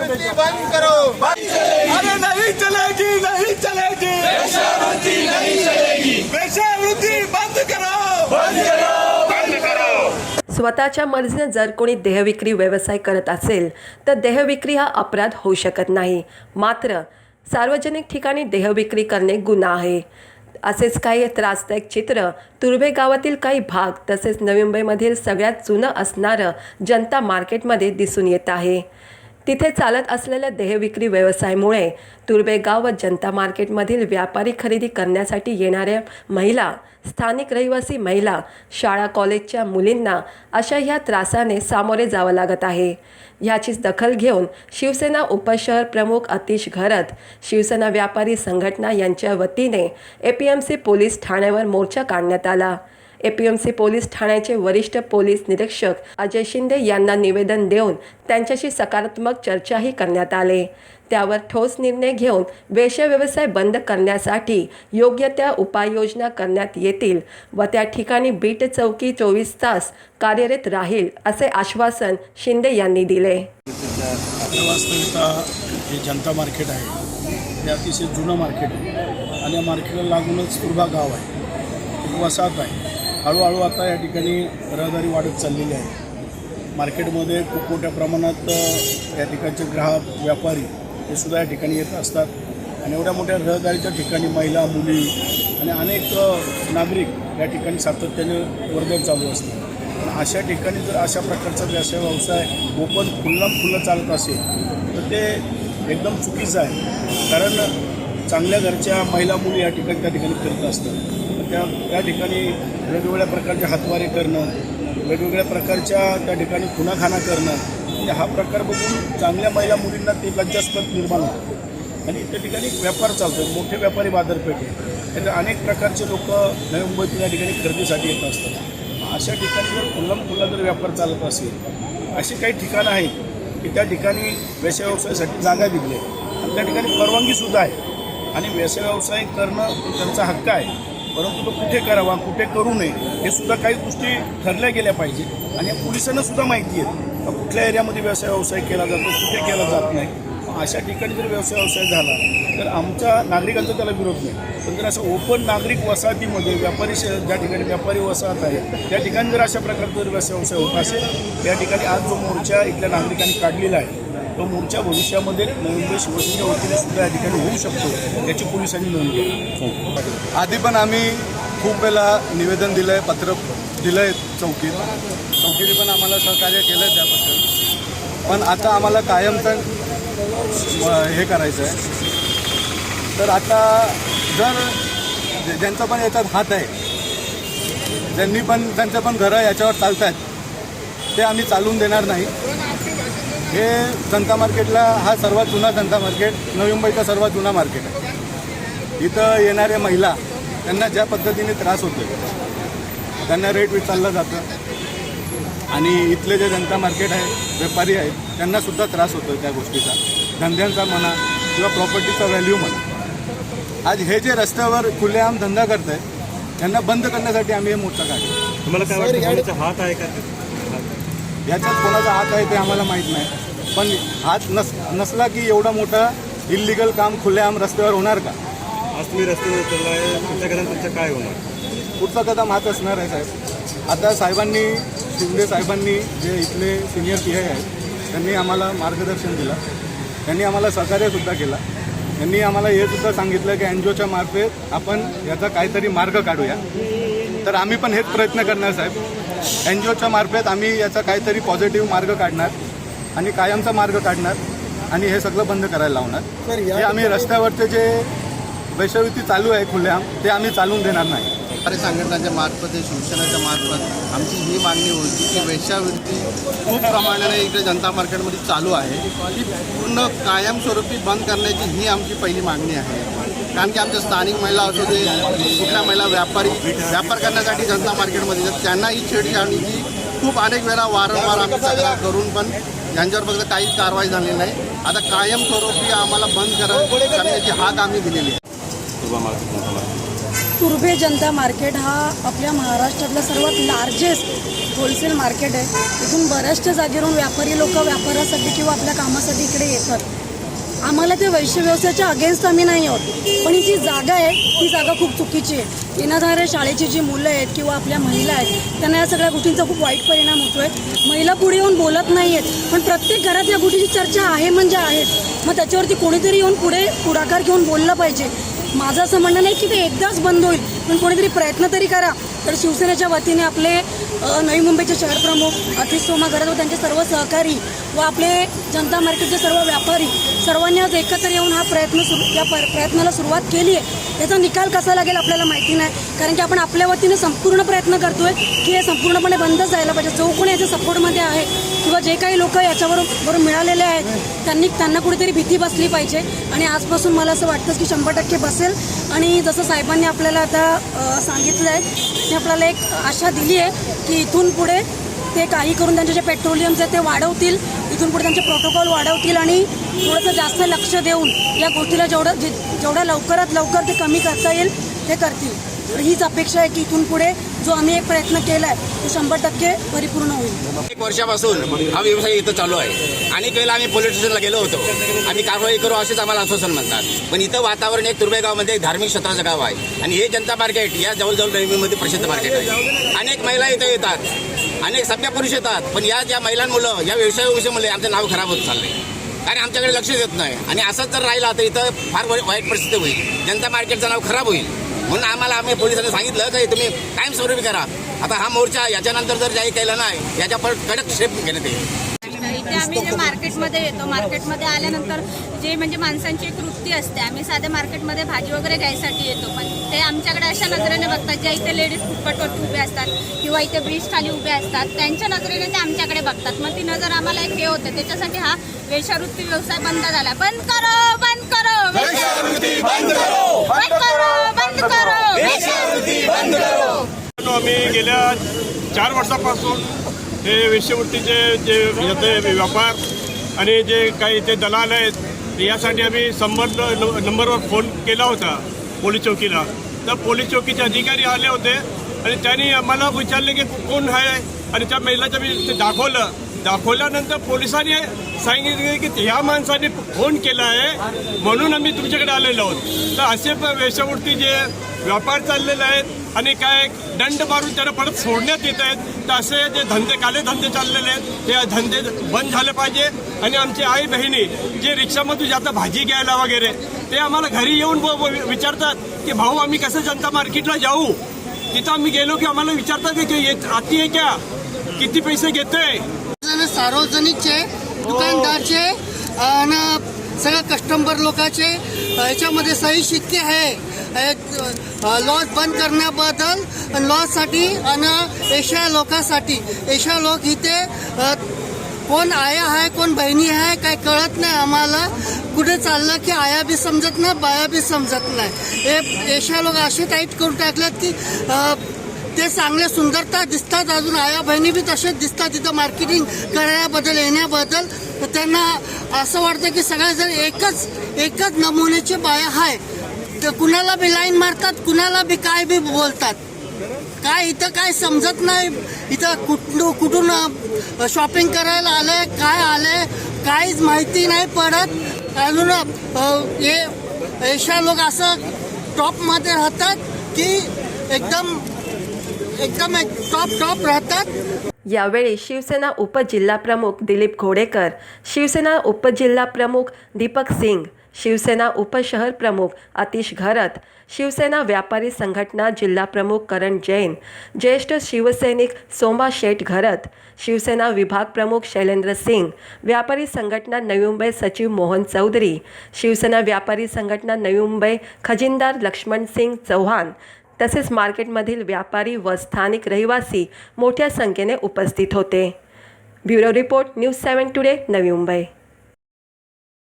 बंद करो। अरे नहीं चलेगी नहीं चलेगी। नहीं चलेगी। वेश्यावृत्ति बंद करो। बंद करो बंद करो। स्वतःच्या मर्जीने जर कोणी देहविक्री व्यवसाय करत असेल तर देहविक्री हा अपराध होऊ शकत नाही. मात्र सार्वजनिक ठिकाणी देहविक्री करणे गुन्हा आहे. असेच काही त्रासदायक चित्र तुर्भे गावातील काही भाग तसेच नवी मुंबईमधील सगळ्यात जुनं असणारं जनता मार्केटमध्ये दिसून येत आहे. तिथे चालत असलेल्या देहविक्री व्यवसायामुळे तुर्बेगाव व जनता मार्केटमधील व्यापारी खरेदी करण्यासाठी येणाऱ्या महिला स्थानिक रहिवासी महिला शाळा कॉलेजच्या मुलींना अशा ह्या त्रासाने सामोरे जावं लागत आहे. ह्याचीच दखल घेऊन शिवसेना उपशहर प्रमुख अतिश घरत शिवसेना व्यापारी संघटना यांच्या वतीने A P M C police ठाण्यावर मोर्चा काढण्यात आला. एपीएमसी पोलीस ठाण्याचे वरिष्ठ पोलीस निरीक्षक अजय शिंदे यांना निवेदन देऊन त्यांच्याशी सकारात्मक चर्चाही करण्यात आले. त्यावर ठोस निर्णय घेऊन वेश्या व्यवसाय बंद करण्यासाठी योग्य त्या उपाययोजना करण्यात येतील व त्या ठिकाणी बीट चौकी चोवीस तास कार्यरत राहील असे आश्वासन शिंदे यांनी दिले. हे जनता मार्केट आहे हे अतिशय जुनं मार्केट आहे. आणि या मार्केटला लागूनच तुर्भा गाव आहे. वसाहत आहे. हळूहळू आता या ठिकाणी रहदारी वाढत चाललेली आहे. मार्केटमध्ये खूप मोठ्या प्रमाणात या ठिकाणचे ग्राहक व्यापारी हे सुद्धा या ठिकाणी येत असतात. आणि एवढ्या मोठ्या रहदारीच्या ठिकाणी महिला मुली आणि अनेक नागरिक या ठिकाणी सातत्याने वर्दळ चालू असतात पण अशा ठिकाणी जर अशा प्रकारचा व्यवसाय व्यवसाय ओपन खुल्ला खुल्लं चालत असेल तर ते एकदम चुकीचं आहे. कारण चांगल्या घरच्या महिला मुली या ठिकाणी त्या ठिकाणी फिरत असतात. त्या त्या ठिकाणी वेगवेगळ्या प्रकारचे हातवारे करणं वेगवेगळ्या प्रकारच्या त्या ठिकाणी खुनाखाना करणं म्हणजे हा प्रकार बघून चांगल्या महिला मुलींना ते लज्जास्पद निर्माण होतं. आणि त्या ठिकाणी व्यापार चालतो मोठे व्यापारी बाजारपेठ. आहे त्यात अनेक प्रकारचे लोक नवी मुंबईतील या ठिकाणी खरेदीसाठी येत असतात. अशा ठिकाणी जर खुल्लम खुल्ला जर व्यापार चालत असेल अशी काही ठिकाणं आहेत की त्या ठिकाणी व्यवसाय व्यवसायासाठी जागा दिली आहे. आणि त्या ठिकाणी परवानगीसुद्धा आहे. आणि व्यवसाय व्यवसाय करणं त्यांचा हक्क आहे. परंतु तो कुठे करावा कुठे करू नये हे सुद्धा काही गोष्टी ठरल्या गेल्या पाहिजे. आणि पोलिसांना सुद्धा माहिती आहे कुठल्या एरियामध्ये व्यवसाय व्यवसाय केला जातो कुठे केला जात नाही. अशा ठिकाणी जर व्यवसाय व्यवसाय झाला तर आमच्या नागरिकांचा त्याला विरोध नाही. पण जर असं ओपन नागरिक वसाहतीमध्ये व्यापारी श ज्या ठिकाणी व्यापारी वसाहत आहे त्या ठिकाणी जर अशा प्रकारचा जर व्यवसाय व्यवसाय होत असेल त्या ठिकाणी आज जो मोर्चा इथल्या नागरिकांनी काढलेला आहे तो मोर्चा भविष्यामध्ये मुंबई शिवसेनेच्या वतीने सुद्धा या ठिकाणी होऊ शकतो याची पोलिसांनी नोंद घ्यावी आधी पण आम्ही खूप वेळा निवेदन दिलं आहे पत्र दिलं आहे चौकीत. चौकीने पण आम्हाला सहकार्य केलं आहे त्याबद्दल. पण आता आम्हाला कायमचं हे करायचं आहे तर आता जर जे- ज्यांचा पण याच्यात हात आहे ज्यांनी पण त्यांचं पण घरं याच्यावर चालत आहेत ते आम्ही चालून देणार नाही. हे जनता मार्केटला हा सर्वात जुना जनता मार्केट नवी मुंबईचा सर्वात जुना मार्केट आहे. इथं येणाऱ्या महिला त्यांना ज्या पद्धतीने त्रास होतो त्यांना रेट विचारलं जातं. आणि इथले जे जनता मार्केट आहे व्यापारी आहेत त्यांना सुद्धा त्रास होतो त्या गोष्टीचा. धंद्यांचा म्हणा किंवा प्रॉपर्टीचा व्हॅल्यू म्हणा. आज हे जे रस्त्यावर खुलेआम धंदा करत आहेत त्यांना बंद करण्यासाठी आम्ही हे मोर्चा काढतो तुम्हाला काय वाटतं? हात आहे का? याच्यात कोणाचा हात आहे ते आम्हाला माहीत नाही. पण हात नस नसला की एवढा मोठा इलिगल काम खुलेआम रस्त्यावर होणार का? आज तुम्ही रस्त्यावर उतरलाय तुमच्या घरात तुमचं काय होणार? पुढचा कदम हात असणार आहे साहेब. आता साहेबांनी शिंदे साहेबांनी जे इथले सिनियर पी आय आहेत त्यांनी आम्हाला मार्गदर्शन दिलं. त्यांनी आम्हाला सहकार्यसुद्धा केला. त्यांनी आम्हाला हे सुद्धा सांगितलं की एन जी ओच्या मार्फत आपण याचा काहीतरी मार्ग काढूया. तर आम्ही पण हेच प्रयत्न करणार साहेब. एन जी ओच्या मार्फत आम्ही याचा काहीतरी पॉझिटिव्ह मार्ग काढणार आणि कायमचा मार्ग काढणार आणि हे सगळं बंद करायला लावणार. हे आम्ही रस्त्यावरचे जे वैश्यवृत्ती चालू आहे खुलेआम ते आम्ही चालून देणार नाही. व्यापारी संघटनाच्या मार्फत शिवसेनेच्या मार्फत. आमची ही मागणी होती की वेश्यावृत्ती खूप प्रमाणाने इकडे जनता मार्केटमध्ये चालू आहे. ती पूर्ण कायमस्वरूपी बंद करण्याची ही आमची पहिली मागणी आहे. कारण की आमच्या स्थानिक महिला असू दे कुठल्या महिला व्यापारी व्यापार करण्यासाठी जनता मार्केटमध्ये येतात त्यांना ही छेडछाडीची खूप अनेक वेळा वारंवार आम्ही तक्रार करून पण यांच्यावर फक्त काहीच कारवाई झालेली नाही. आता कायमस्वरूपी आम्हाला बंद करा करण्याची हाक आम्ही दिलेली आहे. तुर्भे जनता मार्केट हा आपल्या महाराष्ट्रातला सर्वात लार्जेस्ट होलसेल मार्केट आहे. इथून बऱ्याचशा जागेवरून व्यापारी लोक व्यापारासाठी किंवा आपल्या कामासाठी इकडे येतात. आम्हाला ते वैश्य व्यवसायाच्या अगेन्स्ट आम्ही नाही आहोत. पण ही जी जागा आहे ती जागा खूप चुकीची आहे. येणाऱ्या शाळेची जी मुलं आहेत किंवा आपल्या महिला आहेत त्यांना या सगळ्या गोष्टींचा खूप वाईट परिणाम होतो आहे महिला पुढे येऊन बोलत नाही आहेत पण प्रत्येक घरात या गोष्टीची चर्चा आहे म्हणजे आहेच मग त्याच्यावरती कोणीतरी येऊन पुढे पुढाकार घेऊन बोललं पाहिजे. माझं असं म्हणणं नाही की ते एकदाच बंद होईल पण कोणीतरी प्रयत्न तरी करा. तर शिवसेनेच्या वतीने आपले नवी मुंबईचे शहर प्रमुख अतिश सोमा गरज व त्यांचे सर्व सहकारी व आपले जनता मार्केटचे सर्व व्यापारी सर्वांनी आज एकत्र येऊन हा प्रयत्न सुरू या पर- प्रयत्नाला सुरुवात केली आहे. याचा निकाल कसा लागेल आपल्याला माहिती नाही. कारण की आपण आपल्या वतीने संपूर्ण प्रयत्न करतोय की हे संपूर्णपणे बंदच जायला पाहिजे. जो कोणी याच्या सपोर्टमध्ये आहे किंवा जे काही लोक याच्यावर बरोबर मिळालेले आहेत त्यांनी त्यांना कुठेतरी भीती बसली पाहिजे. आणि आजपासून मला असं वाटतं की शंभर टक्के बसेल. आणि जसं साहेबांनी आपल्याला आता सांगितलं आहे ते आपल्याला एक आशा दिली आहे की इथून पुढे ते काही करून त्यांचे जे पेट्रोलियमचे ते वाढवतील. इथून पुढे त्यांचे प्रोटोकॉल वाढवतील आणि थोडंसं जास्त लक्ष देऊन या गोष्टीला जेवढं जे जेवढ्या लवकरात लवकर ते कमी करता येईल ते करतील. तर हीच अपेक्षा आहे की इथून पुढे जो आम्ही एक प्रयत्न केला आहे तो शंभर टक्के परिपूर्ण होईल. एक वर्षापासून हा व्यवसाय इथं चालू आहे. अनेक वेळेला आम्ही पोलीस स्टेशनला गेलो होतो. आम्ही कारवाई करू असेच आम्हाला आश्वासन म्हणतात. पण इथं वातावरण एक तुर्बे गावमध्ये एक धार्मिक क्षेत्राचं गाव आहे. आणि हे जनता मार्केट या जवळजवळ रेल्वेमध्ये प्रसिद्ध मार्केट आहे. अनेक महिला इथं येतात. अनेक सभ्य पुरुष येतात. पण या ज्या महिलांमुळं या व्यवसायाविषयीमुळे आमचं नाव खराब होत चाललंय. कारण आमच्याकडे लक्ष देत नाही. आणि असंच जर राहिला तर इथं फार वाईट वाईट परिस्थिती होईल. जनता मार्केटचं नाव खराब होईल. म्हणून आम्हाला आम्ही पोलिसांनी सांगितलं की तुम्ही कायमस्वरूपी करा. आता हा मोर्चा याच्यानंतर जर जाहीर केला नाही याच्या पर कडक स्टेप घेण्यात येईल. इथे आम्ही जे मार्केटमध्ये येतो मार्केटमध्ये आल्यानंतर जे म्हणजे माणसांची एक वृत्ती असते आम्ही साध्या मार्केटमध्ये भाजी वगैरे घ्यायसाठी येतो. पण ते आमच्याकडे अशा नजरेने बघतात ज्या इथे लेडीज फुटपाटवरती उभे असतात किंवा इथे ब्रिज खाली उभे असतात त्यांच्या नजरेने ते आमच्याकडे बघतात. मग ती नजर आम्हाला एक हे होते त्याच्यासाठी हा वेशावृत्ती व्यवसाय बंद झाला. बंद करो बंद करो. बंद करो. बंद करो वेश्यावृत्ती बंद करो. आम्ही गेल्या चार वर्षापासून हे वेश्यवृत्तीचे जे याचे व्यापार आणि जे काही ते दलाल आहेत यासाठी आम्ही संबंध नंबरवर फोन केला होता पोलीस चौकीला. तर पोलीस चौकीचे अधिकारी आले होते आणि त्यांनी आम्हाला विचारले की कोण आहे? आणि त्या महिलाचं मी ते दाखवलं. दाखवल्यानंतर पोलिसांनी सांगितले की ह्या माणसाने फोन केला आहे म्हणून आम्ही तुमच्याकडे आलेलो आहोत. तर असे प- जे व्यापार चाललेले आहेत आणि काय दंड मारून त्यांना परत सोडण्यात येत आहेत तर असे जे धंदे काले धंदे चाललेले आहेत ते धंदे बंद झाले पाहिजे. आणि आमची आई बहिणी जे रिक्षामधून जातात भाजी घ्यायला वगैरे ते आम्हाला घरी येऊन विचारतात की भाऊ आम्ही कसं जनता मार्केटला जाऊ? तिथं आम्ही गेलो की आम्हाला विचारतात की ये आती आहे क्या? किती पैसे घेतोय? सार्वजनिकचे दुकानदारचे आणि सगळ्या कस्टमर लोकांचे. याच्यामध्ये सही शिक्के आहे. लॉस बंद करण्याबद्दल लॉससाठी आणि एशिया लोकांसाठी. एशिया लोक इथे कोण आया आहे कोण बहिणी आहे काय कळत नाही आम्हाला. कुठे चाललं की आया बी समजत नाही बाया बी समजत नाही. हे एशिया लोक असे टाईट करून टाकलेत की ते चांगले सुंदरता दिसतात अजून. आया बहिणी बी तसेच दिसतात तिथं मार्केटिंग करण्याबद्दल येण्याबद्दल. त्यांना असं वाटतं की सगळेजण एकच एकच नमुन्याचे बाया आहे तर कुणाला बी लाईन मारतात कुणाला बी काय बी बोलतात. काय इथं काय समजत नाही. इथं कुठून कुठून शॉपिंग करायला आले काय आले काहीच माहिती नाही पडत. अजून हे एशिया लोक असं टॉपमध्ये राहतात की एकदम एकदम एक टॉप टॉप राहतात. यावेळी शिवसेना उपजिल्हाप्रमुख दिलीप घोडेकर शिवसेना उपजिल्हाप्रमुख दीपक सिंग शिवसेना उपशहर प्रमुख आतिश घरत शिवसेना व्यापारी संघटना जिल्हा प्रमुख करण जैन ज्येष्ठ शिवसैनिक सोमा शेठ घरत शिवसेना विभाग प्रमुख शैलेंद्र सिंग व्यापारी संघटना नवी मुंबई सचिव मोहन चौधरी शिवसेना व्यापारी संघटना नवी मुंबई खजिनदार लक्ष्मण सिंग चौहान तसेच मार्केटमधील व्यापारी व स्थानिक रहिवासी मोठ्या संख्येने उपस्थित होते. Bureau report news seven today Navi Mumbai.